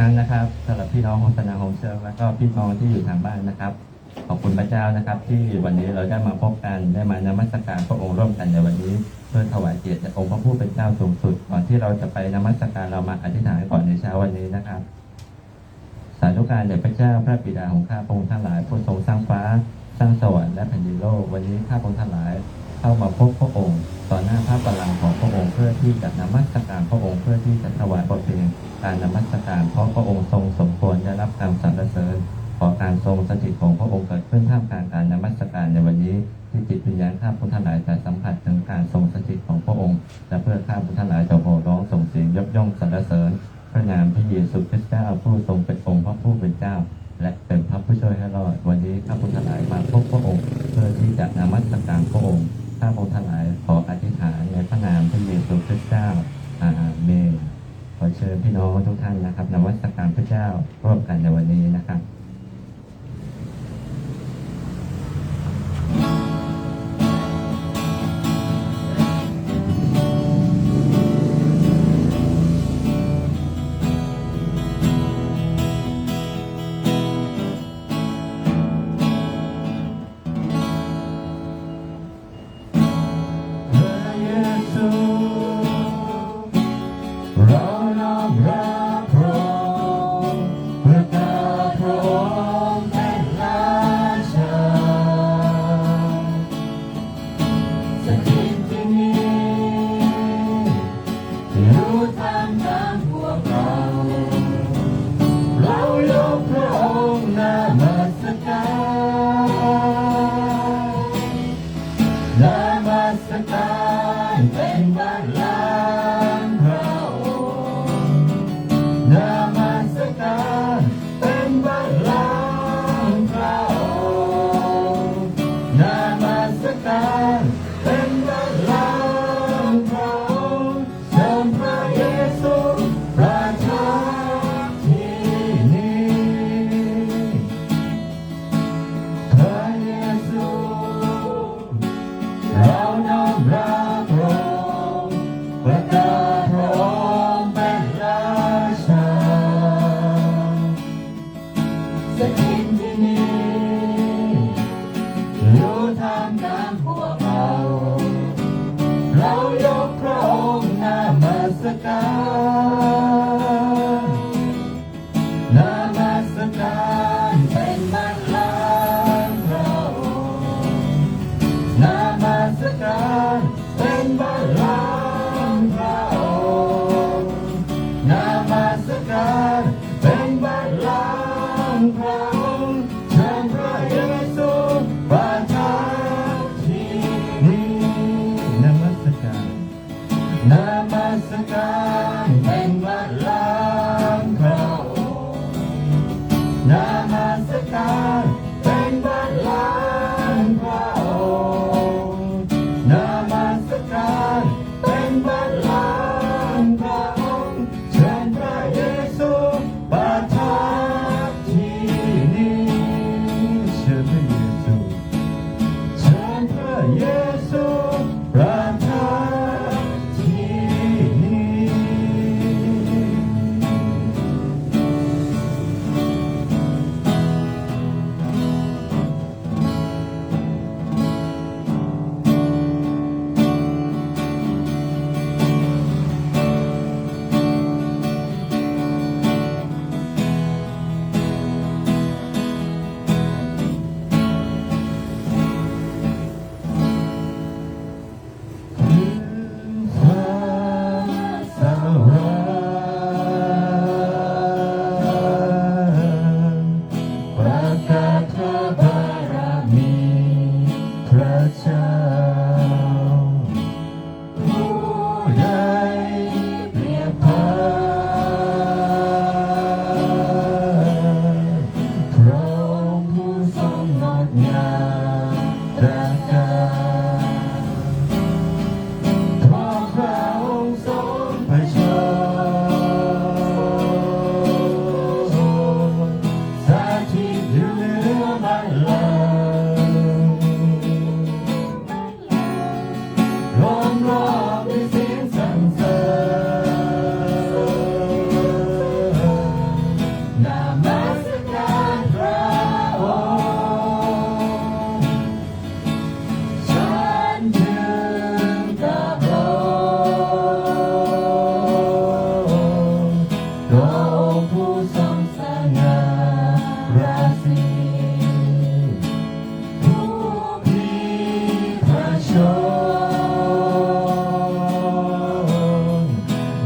ครั้งนะครับสำหรับพี่น้องของสนาโฮมเซลแล้วก็พี่น้องที่อยู่ทางบ้านนะครับ ขอบคุณพระเจ้านะครับ ที่วันนี้เราได้มาพบกันได้มานมัสการพระองค์ร่วมกันในวันนี้ เพื่อถวายเกียรติแด่องค์พระผู้เป็นเจ้าสูงสุด ก่อนที่เราจะไปนมัสการเรามาอธิษฐานก่อนในเช้าวันนี้นะครับสาธุการแด่พระเจ้าพระบิดาของข้าพระองค์ทั้งหลายผู้ทรงสร้างฟ้าสร้างสวรรค์และแผ่นดินโลกวันนี้ข้าพระองค์ทั้งหลาย เข้ามาพบพระองค์ ต่อหน้าพระบัลลังก์ของพระองค์เพื่อที่จะนมัสการพระองค์เพื่อที่จะถวายบทเพลงการนมัสการเพราะพระองค์ทรงสมควรได้รับการสรรเสริญขอการทรงสถิตของพระองค์เกิดขึ้นท่ามกลางการนมัสการในวันนี้ที่จิตวิญญาณข้าพระทั้งหลายจะสัมผัสถึงการทรงสถิตของพระองค์ และเพื่อข้าพระทั้งหลายจะโห่ร้องส่งเสียงยกย่องสรรเสริญพระนามพระเยซูคริสต์เจ้าผู้ทรงเป็นองค์พระผู้เป็นเจ้า และเป็นพระผู้ช่วยให้รอดวันนี้ข้าพเจ้าทั้งหลายมาพบพระองค์ เพื่อที่จะนมัสการพระองค์ ข้าพเจ้าทั้งหลายขออธิษฐานในพระนามพระเยซูคริสต์เจ้าอาเมนขอเชิญพี่น้องทุกท่านนะครับนมัสการพระเจ้าร่วมกันในวันนี้นะครับ Now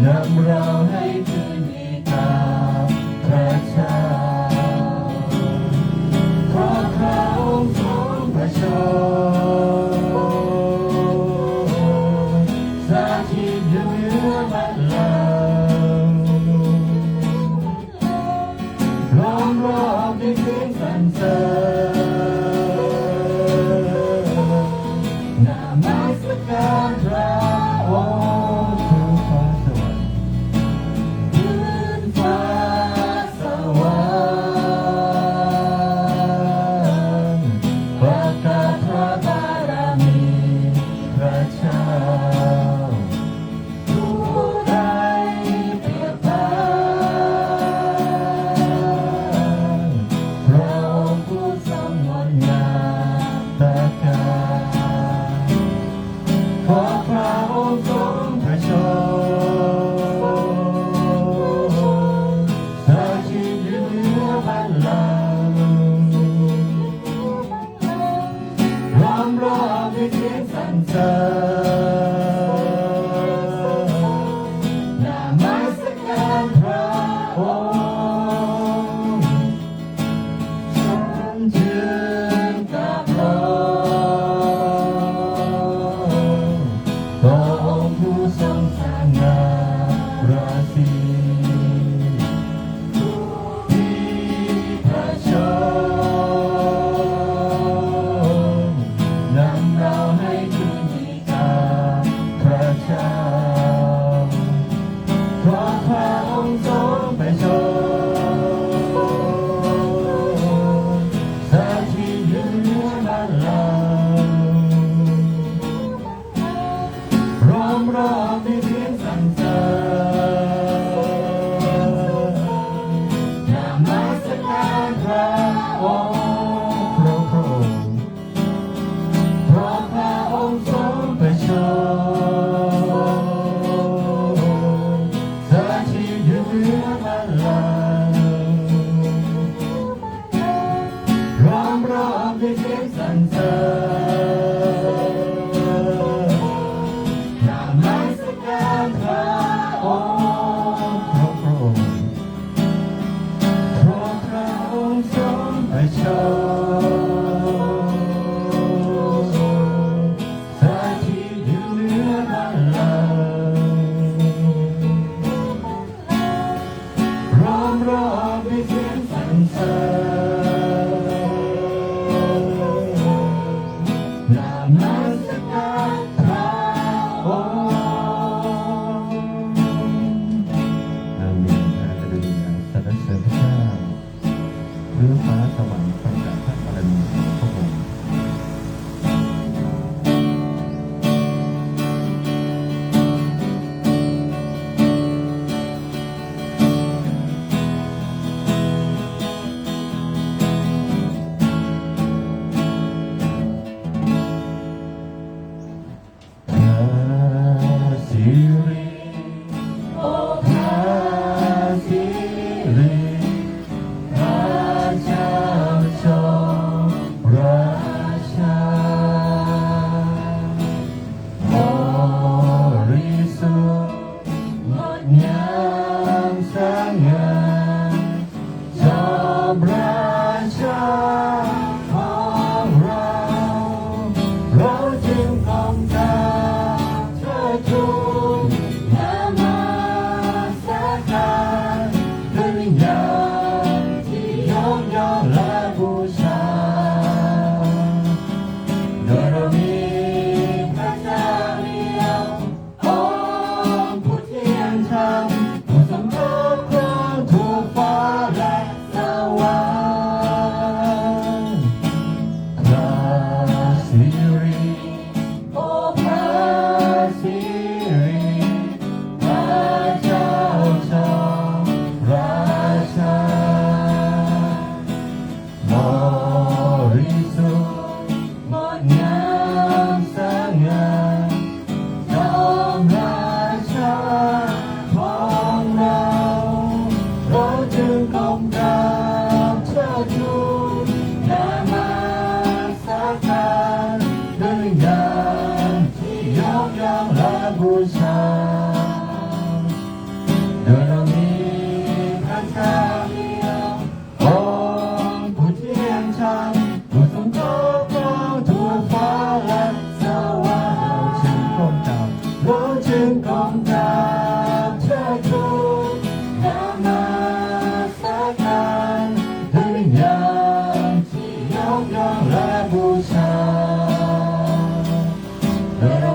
น องค์ผู้ ล้ Amen.